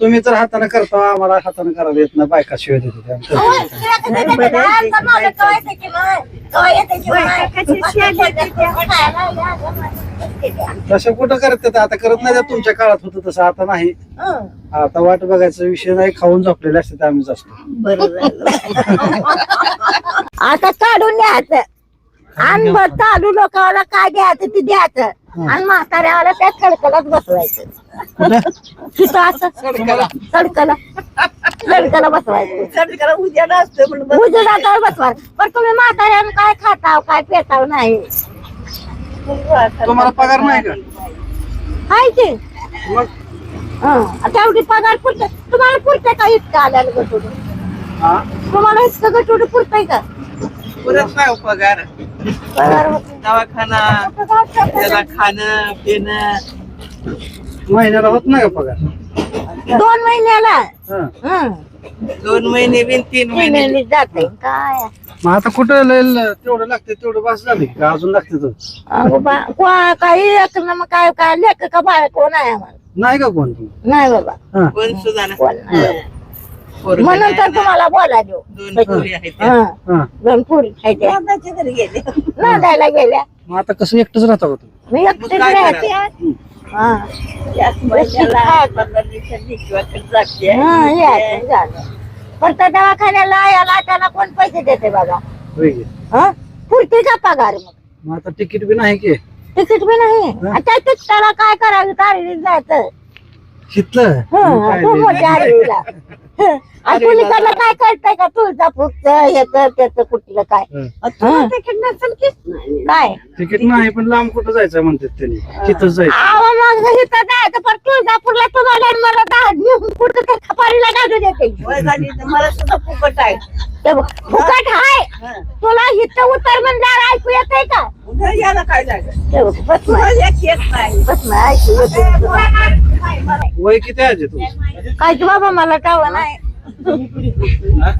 तुम्ही तर हाताने करता आम्हाला हाताने करायला येत नाही बायका शिवाय देते ते आम्ही करतो. तसं कुठं करतात आता करत नाही त्या तुमच्या काळात होतं तसं आता नाही. आता वाट बघायचा विषय नाही खाऊन झोपलेले असते ते आम्हीच असतो बरं झालं आता काढून द्यायचं आणि मग चालू लोकांना काय द्यायचं ते द्यायचं आणि म्हाताऱ्याला त्या खडकलाच बसवायचं. कुठं? तिथं असं सडकला सडकला बसवायचं. म्हणून उजेडावर बसवा पण तुम्ही म्हाताऱ्यानं काय खाताव काय पेताव नाही. तुम्हाला पगार नाही का? हाय की. मग? हं. तेवढी पगार पुरते. तुम्हाला पुरते का इतकं आल्याला गटोडून हा? तुम्हाला इतकं गटोडून पुरतंय का? पुरत नाही हो पगार. दवाखाना त्याला खाणं पिणं. महिन्याला होत नाही का पगार? दोन महिन्याला? हा. हं. दोन महिने बिन तीन महिने. महिन्याने जाते. काय? मग आता कुठं लय ल- तेवढं लागते तेवढं बस झाले का? अजून लागते तर अगो बा को- काही एक ना मग काय काय लेख का बाळ कोण आहे आम्हाला? नाही का कोण? तुम्ही नाही बाबा. हा. कोण सुद्धा नाही. कोण नाही. म्हणून तर. तुम्हाला बोला देऊ दोन पोरी आहेत त्या. हं. हा. दोन पुरी खायच्या दादाच्या घरी गेले. नांदायला गेल्या. मग आता कसं एकटंच राहता का तुम्ही? मी एकटीच काय राहते? हा. महिन्याला जाते. हा, यायचं, झालं. पण त्या दवाखान्याला याला त्याला कोण पैसे देते बाबा? होय की? हं? पुरते का पगार मग? मग आता तिकीट बी नाही की. तिकीट बी नाही. आणि त्या तिकिटाला काय करावं? तारीला जायचं. शिकलं? हं, तू हं. आणि पोलिसांना काय कळतंय का? तुळजापूरचं याचं त्याचं कुठलं काय? हं. हं. तिकीट नसेल की? काय? तिकीट नाही पण लांब कुठं जायचं म्हणतात त्यांनी? तिथंच जायचं. आवा मग इथं जायचं पण तुळजापूरला तुम्हाला आणि मला दहा नेऊन कुठं त्या खपारीला गाडू देते वय झाली तर मला सुद्धा फुकट आहे. ते बघ, फुकट हाय? हं. तुला इथं उतर म्हणल्यावर ऐकू येतंय का? उद्या यायला काय लागेल ते बघ, बस तुला ना, एक येत नाही. बस ना, ऐकू येतंय. वय किती आहे तुमचं? काय की बाबा मला ठाव नाही.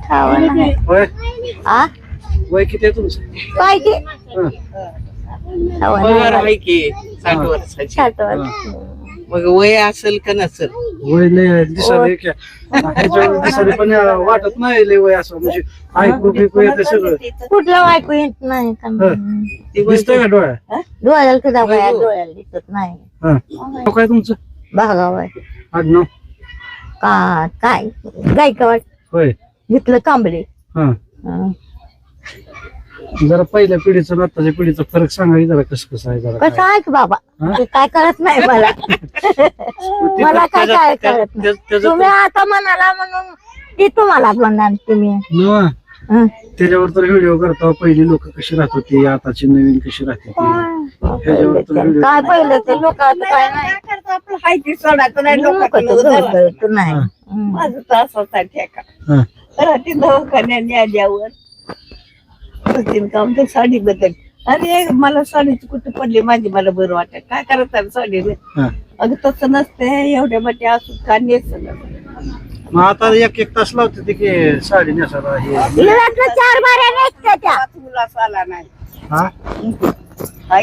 ठाव नाही. वय? आ? वय किती आहे तुमचं? काय की हं. ठाव पगार नाही आहे की साठ वर्षाची. छाटवर. मग वय असेल का नसेल? वय लय पण वाटत नाही लय वय असं म्हणजे ऐकू बिकू येते सगळं. कुठलं ऐकू येत नाही का हं. दिसतंय का डोळ्या डोळ्याला सुद्धा बाया डोळ्याला दिसत नाही. हं. नाव काय तुमचं? भागाव आहे. आडनाव का काय? गायकवाड. होय. घेतलं कांबळे. हा. जरा पहिल्या पिढीचं आणि आताच्या पिढीचा फरक सांगा की जरा कसं कसं आहे जरा कसं काय. आहे की बाबा? हा? ते काय कळत नाही मला. मला काय त्याच्यात- काय कळत नाही. त्याच्यात- तुम्ही आता म्हणाला म्हणून ती तुम्हाला म्हणणार तुम्ही. त्याच्यावर तर व्हिडिओ करतो पहिली लोक कशी राहत होती आताची नवीन कशी राहते ह्याच्यावर तर व्हिडिओ काय पहिलं ते लोक काय नाही काय करतो आपलं? हाय ते सोडायचं नाही लोकं लोकांना तर नाही. माझं तर असंच आहे ठेका. रात्री दवाखान्याने आल्यावर तीन काम ते साडी बदल. अरे मला साडीची कुठे पडली माझी मला बरं वाटत. काय करायचं साडी. अगं तसं नसते एवढ्या मोठ्या असू का नेस मग आता एक एक तास लावते ते की साडी नेसायला हे. चार बाऱ्या निघत्या त्या. तुला आला नाही. हा?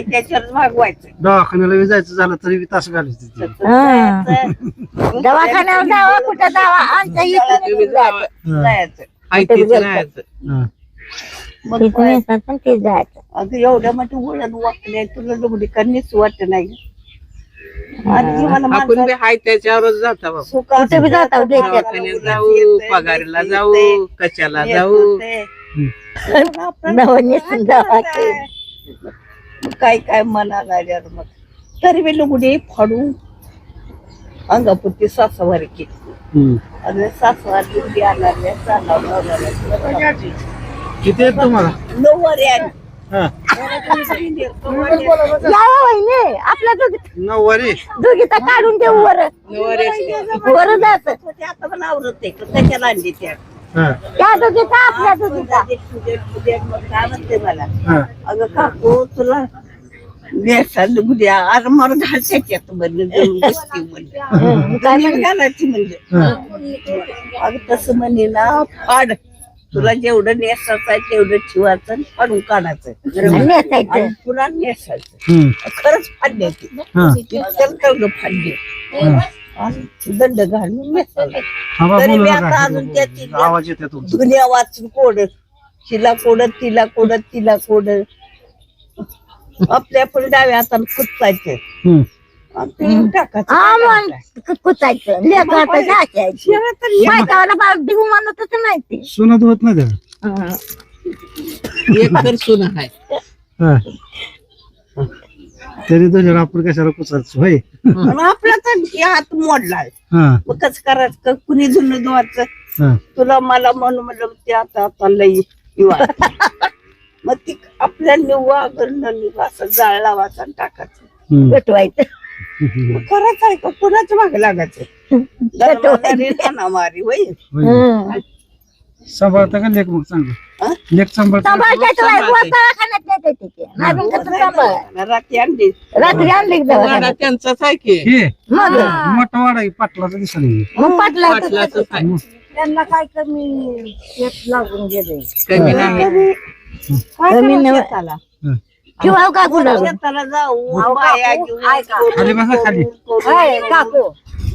त्याच्यावरच भागवायचं. दवाखान्याला बी जायचं झालं तरी बी तास घालायचं हं. जायचं. दवाखान्यावर जावा कुठं जावा आमच्या इथं तुम्ही जावं. जायचं? राहायचं. हा. मग इथून येतात पण ते जायचं. अगं एवढ्या मोठी वळण वाकले तुला डोबडी करणीच वाटत नाही. आपण बी हाय त्याच्यावरच जाता बाबा सुखात कुठे बी जाता देशात. दवाखान्यात जाऊ पगारीला जाऊ कशाला जाऊ. काय काय मनाला आल्यावर मग. तरी मी लुगडी फाडून अंगापुरती सासवारी केली. आणि सासवार लुगडी आणल्या चालवल्या किती आहेत तुम्हाला? नऊवारी आली. वहिनी आपल्या दोघी नऊवारी. दोघीचा काढून देऊ वर. वर जायचं ते आता पण आवरत आहे त्याच्याला आणली त्या हा त्या दोघीचा आपल्या दोघीचा मला हा अगं काकू तुला काय नीट घालायची म्हणजे. अगं तसं म्हणे ना फाड तुला जेवढं नेसायचं आहे तेवढं ठेवायचं फाडून काढायचं नेसायचं. पुन्हा नेसायचं. खरंच फाडले ती हा. इतकं फाडले दंड घालून तरी मी. आता अजून त्याची दुनिया वाचून कोडत तिला कोडत तिला कोडत तिला कोडत आपल्या पण डाव्या हाताने खुचायचे ते कुचायचं. म्हणतच नाही ते. सुनत होत नाही त्याला. हं. एक तर सुन आहे. हा. तरी तुझ्या आपण कशाला कुचायचं होय? आपला तर हात मोडलाय हा. मग कसं करायचं? का कुणी जुनं धुवायचं? हा. तुला मला म्हणून म्हणलं ते आता आता लई युवा मग ती आपल्या निव्वा करणं निव्वा असं जाळ लावायचं टाकायचं. हम्म. पेटवायचं. मग करायचं आहे का? कुणाच्या मागे लागायचं? होय. हं. सांभाळता का लेख मग चांगलं? लेख सांभाळता सांभाळायचं बाई, वर दवाखान्यात नेते तिथे. अजून कसं सांभाळ? रात्री रात्री आणली की वाडा दवाखान्यात त्यांचाच आहे की. हे मग? मोठा वाडा आहे पाटलाचा दिसायला मग पाटला पाटलाच आहे. त्यांना काय कमी लागून गेले? कमी नाही. कमी. शेताला? किंवा का कुणाला शेताला जाऊ अहो, बाया काकू, घेऊन ऐका. करून, खाली बसा, खाली. करून, हाय, काकू.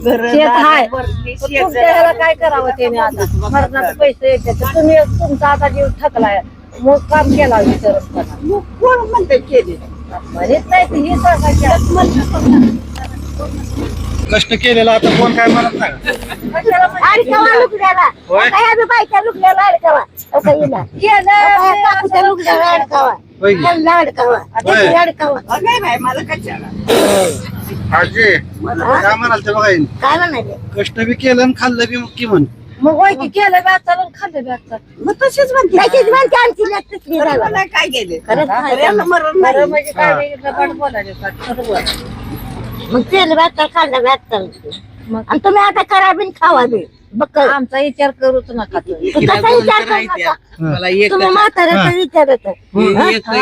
घरं शेत हाय. तुमच्या ह्याला काय करावं त्याने आता? मरणाचे पैसे येते तुम्ही तुमचा आता जीव थकलाय. मग काम केला विचारत मग कोण म्हणते केले? म्हणत नाही तर ही कष्ट केलेला आता कोण काय म्हणत नाही. अडकवा लुकड्याला. होय. अडकवा. असं हिला. काकूच्या लुकड्याला अडकवा. होय की? होय. मला कशाला आजी काय म्हणाल ते बघा काय म्हणाले कष्ट बी केलं आणि खाल्लं बी मग की म्हण मग ओळखी केलं बॅचाला खाल्लं बॅचा मग तशीच म्हणते त्याचीच म्हणते आमची खरं राहिला. मला काय केले खरंच नाही. खऱ्याला मरण खरं नाही. म्हणजे काय नाही, लबाड बोलायचं का? खरं बोल. मग तेल बॅचा खाल्लं बॅचा आणि तुम्ही आता करा बिन खावा बी बघ आमचा विचार करूच नका तुम्ही. तिला कसा दोन विचार तर करू मला एक तुम्ही म्हाताऱ्याचा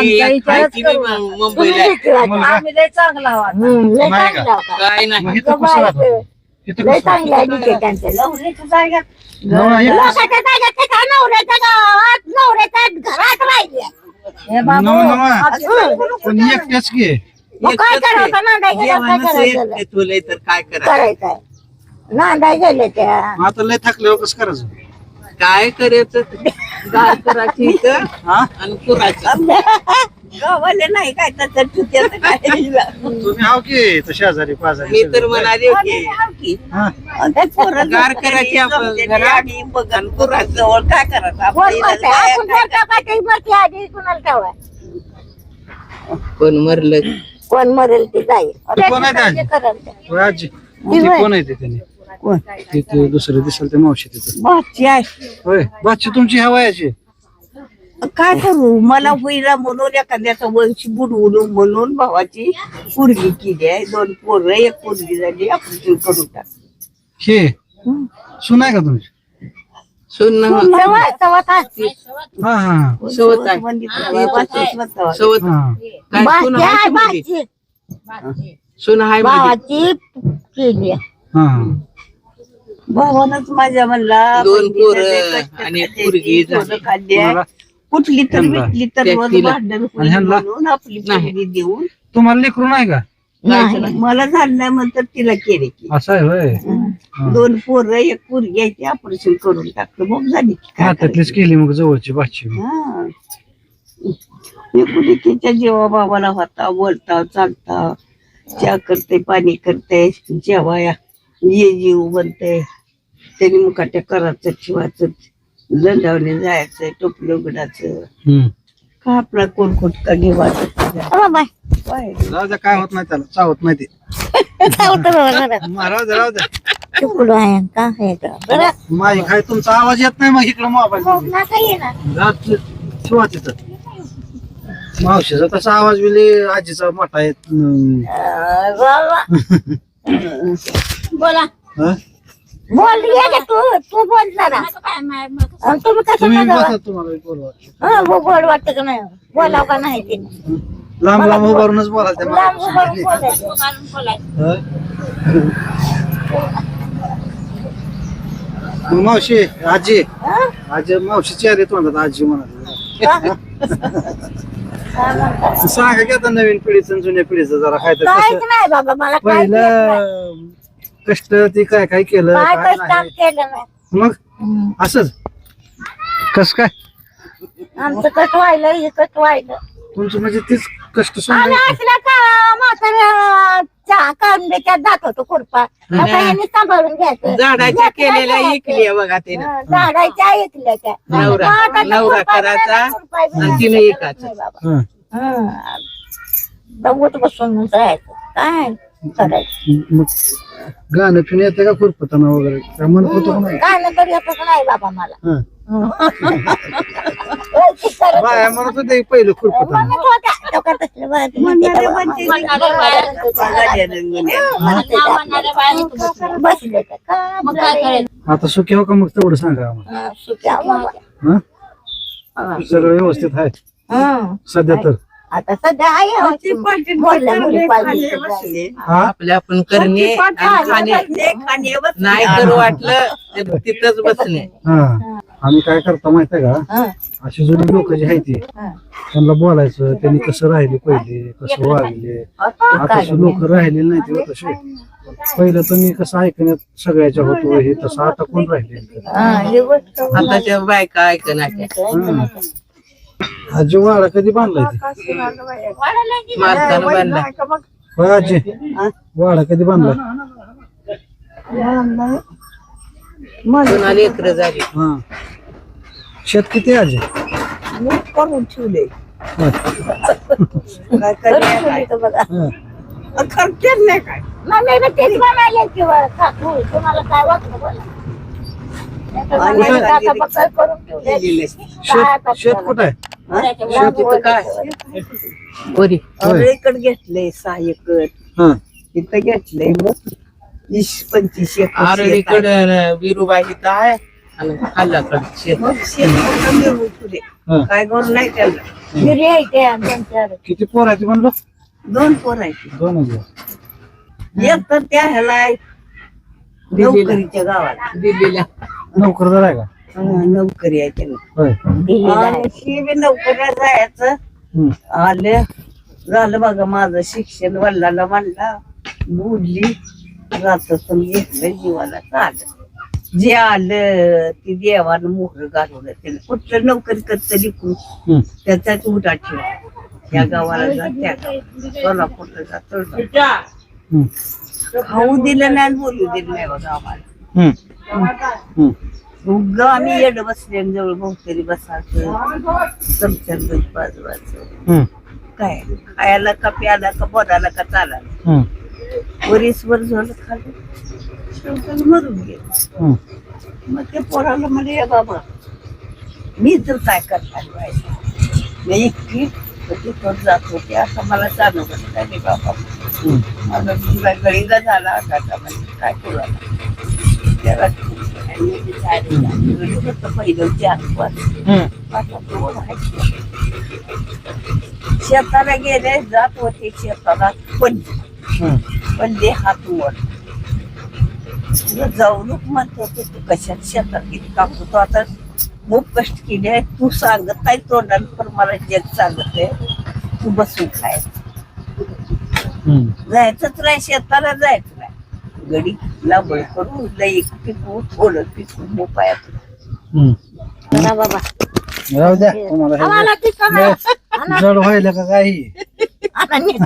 एक- एक मुंबईला. आहे. आम्ही लय चांगला आहोत. लय नाही का? चांगला होता. काय नाही. मग इथं कसं राहतो इथं लय कसं चांगला आहे नवरीच्या जाग्यात लोकांच्या ते काय नवऱ्याच्या गावात नवऱ्याच्या घरात राहिले हे नवा- नवा. पण एकट्याच की मग काय करायचं काय जेवणच करायचं. तुला तर काय करायचं? करायचंय नांदाय गेले त्या. आता लय थकल्यावर कसं करायचं? काय करायचं गाय करायची इथं हा? आणि पुरायचं. गावाले नाही काय तर ठुत्याचं काय तुम्ही हाव की तशी आजारी मी पाजारी तर म्हणाले की की. हा? गार करायची आपण घरात. आणि काय करायचं? कोण आपण मरती आधी कुणाला ठेवाय? कोण मरलं? कोण मरेल ते जाईल. कोण आहे ते करेल ते. कोण आहे ते त्याने? कोण? ते ते दुसरं दिसेल ते मावशी तिथं. बाची आहे. होय बाची तुमची ह्या वयाची? काय करू? मला होईला म्हणून एखाद्याचा वंश बुडवून म्हणून भावाची पोरगी केली आहे. दोन पोरं एक पोरगी झाली आपण करून टाक. हे? सुनाय का तुमची? सुन? हा हा. सवत आहे. म्हणजे तेव्हापासून स्वतः. सवत हा. काय सुन आहे, आहे. सुन आहे. भावाची केली आहे. हा हा. भावानच माझ्या म्हणला दोन बहिणीला पोरं लय कष्ट आणि एक करायची, पोरगी पोरं झाली. खाल्ली आहे. तुम्हाला कुठली तर त्यांना. भेटली तर रोज व्यक्तीला. भांडण आणि होईल ह्यांना? म्हणून आपली नाही. पोरगी देऊन तुम्हाला लेकरू नाही का नाही. मला झालं नाही म्हणतात तिला केले की असं आहे होय हा. दोन पोरं एक पोरगी आहे ती ऑपरेशन करून टाकलं मग झाली की काय हातातलीच केली मग जवळची बाची हा. एकुलतीच्या जेव्हा बाबाला होता बोलता चालता चहा करते पाणी करते जेवाया ये जीव बनते त्यांनी मुकाट्या करायचं ठेवायचं लंडावणे जायचं टोपलं उघडायचं. का आपला कोण कोण का घेवायचं. राहू द्या काय होत नाही त्याला चावत नाही ते. काय होतं बाबा राहू द्या हे. माझी तुमचा आवाज येत नाही मग इकडं मोबाईल हो, ना. ठेवा तिथं. मावशीचा तसा आवाज बिले आजीचा मोठा आहे. बाबा. बोला. हा? बोल ये का तू तू बोल जरा अन तुम्ही कसं तुम्ही बोलावं? बसा तुम्हाला बी बोलवा. हं, बो- गोड वाटतं का नाही बोलाव का नाही ते लांब उभारूनच. बोलायचं. हा? मग मावशी आजी हं? आजी मावशीची आली तोंडात आजी काय म्हणतात? सांगा की आता नवीन पिढीचं आणि जुन्या पिढीचं जरा काय तर काहीच कसं नाही बाबा मला काय पहिलं कष्ट ती काय काय केलं काय नाही. केलं नाही. मग हम्म. असंच? कस काय? आमचं कट व्हायलं हे कट व्हायलं. तुमचं म्हणजे तीच कष्ट आम्ही असल्या का म्हाताऱ्या चहा कांद्याच्यात जात होतो खुरपा. आता यांनी सांभाळून घ्यायचं. झाडाच्या केलेल्या बघा तिनं. हा, झाडाच्या ऐकल्या त्या. नवरा- आता त्या नवरा खुरपा करायचा बिना खुरपा बिना आणि तिने शेतात एकाचं. नाही बाबा. हं. हं. दमवत बसून राहायचं काय करायचं? मग गाणं पिणं येतं का खुरपताना वगैरे? काय म्हणत होतो का नाही नाही तरी येतच नाही बाबा मला? हं. ओळखीत करत बाया म्हणत होते पहिलं खुरपताना. म्हणत होत्या, लोकं तसले म्हणते, म्हणते. बाबा. बसले तर का बसले? आता सुखी हो का मग? तेवढं सांगा आम्हाला. हं, सुक्या बाबा. हं? सगळं व्यवस्थित आहे. हं. सध्या तर. आता सध्या आहे बोलल्या मुली पाहिजे हा? आपल्या आपण करणे आणि खाणे. नाही करू वाटलं तर तिथंच बसणे. हा. आम्ही काय करतो माहितीये का? अशी जुनी लोक जी आहेत ती त्यांना बोलायचं त्यांनी कसं राहिले पहिले कसं वागले. आताची लोक राहिलेली नाही ते तसे पहिलं तुम्ही कसं ऐकण्यात सगळ्याच्या होतो हे तसं आता कोण राहिले आताच्या बायका ऐकणार आजी वाडा कधी बांधलाय ते? मालकानं बांधला होय आजी? वाडा कधी बांधलाय पुन्हा लेकर झाली. हा. शेत किती आहे आजी? करून ठेवले. काय करणार हा. नाही काय. तेच म्हणाले काकू तुम्हाला काय वाटलं बोला. आणि काका बक्कळ करून ठेवले. दिलेले. शेत शेत कुठं आहे? शेत इथं काय? बरी होय. इकडे घेतलंय सहा एकर हा. इथं घेतलंय मग. वीस पंचवीस एकर शेत आहे. आरडीकडे विरुबाई इथं आहे आणि खाल्लाकडे शेत. मग शेत मोठं मिळवून ठेवले. हा. काय करून नाही त्याला. घरी आहे ते किती पोर आहे म्हणलं? दोन पोर आहेत. दोन हजार. एक तर त्या ह्याला आहे, नोकरीच्या गावाला. दिलेल्या नोकरदार आहे का नोकरी आहे त्यांना होय. आणि बी जायचं हम्म. आले झालं बघा माझं शिक्षण वडिलाला म्हणला बोलली रात्र घेतलं जीवाला चाललं जे आलं ते देवानं मोहर घालवलं त्याने कुठलं नोकरी करत लिखून हम्म. त्याचाच उठा ठेवा या गावाला जा त्या गावाला सोलापूरला जा तुळजापूरला. हम्म. खाऊ दिलं नाही आणि बोलू दिलं नाही बघा आम्हाला हम्म. उग आम्ही येड जवळ बहुतरी बसायचं. पाजवायचं हम्म. काय? खायला का प्यायला का बोलायला का चालायला? हम्म. वरीसभर झालं शेवटी मरून गेलं. मग ते पोराला म्हणे "ए बाबा मी तर काय करणार व्हायचं मी एकटी तिथं जात होते. असं मला जाणवलं काय नाही बाबा. माझा मुलगा गळीला झाला होता म्हणजे काय करू शेताला गेले जात होते शेताला पण. पण दे हात वर. तुला जाऊ नको म्हणते होते तू कशात शेतात गेली काकू तू आता खूप कष्ट केले. तू सांगत नाही तोंडाने पण मला जग सांगत. आहे तू बसून खायचं हम्म. जायचंच नाही शेताला जायचं. नाही गडी लांबळ करून लई पिकू थोडं पिकू मोपायात हम्म. चला बाबा. राहू द्या. तुम्हाला आम्हाला हे तिथं लय जड व्हायला का काही? आता नीट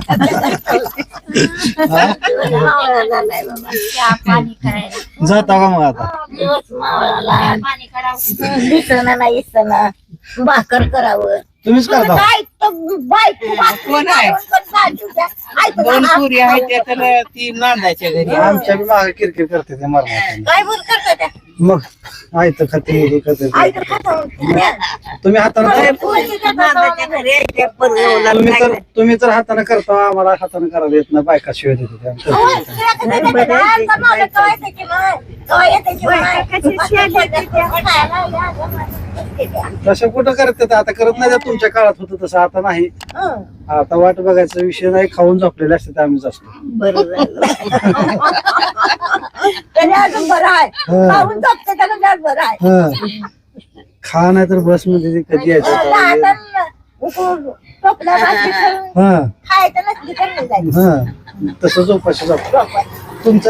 मावळाला नाही बाबा. जाता का मग आता? दिवस मावळाला. दिसणं नाही दिसणं. भाकर करावं. तुम्हीच करता दोन. पुरी आहेत त्याला ती नांदायच्या घरी. आमच्या बी मागे किरकिर करते ते मरणार काय बोल करता त्या? मग आयत खाते हे खाते ते. आई तर खातं. तुम्ही हाताने घरी आहे, त्या परगावला तुम्ही तर तुम्ही तर हाताने करता आम्हाला हाताने करायला येत नाही बायका शिवाय देते ते. तसं कुठं करते ते? आता करत नाही तुमच्या काळात होतं तसं आता नाही हं. आता वाट बघायचा विषय नाही खाऊन झोपलेले असते ते आम्हीच असतो बरं अजून बरं आहे. खाऊन झोपते त्याला बरं आहे हं. खा नाही तर बसमध्ये ते कधी यायचं भाकरी करून हं खायचं हं तसंच उपाशी जातो. तुमचं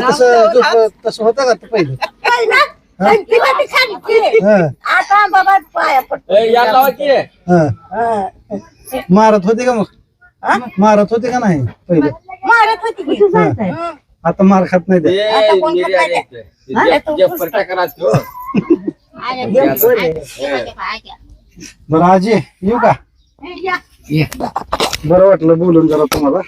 झोप- तसं होतं का ते पहिलं पहिला घंटी वाटी खाली हं, आता बाबा पाया पडतो. हं. मारत होते का मग? मारत होते का नाही पहिले? मारत होती की. हं. आता मार खात नाही ते आता कोण खात नाही ते. हा? तो. बरं आजी येऊ का? या. बरं वाटलं बोलून जरा तुम्हाला.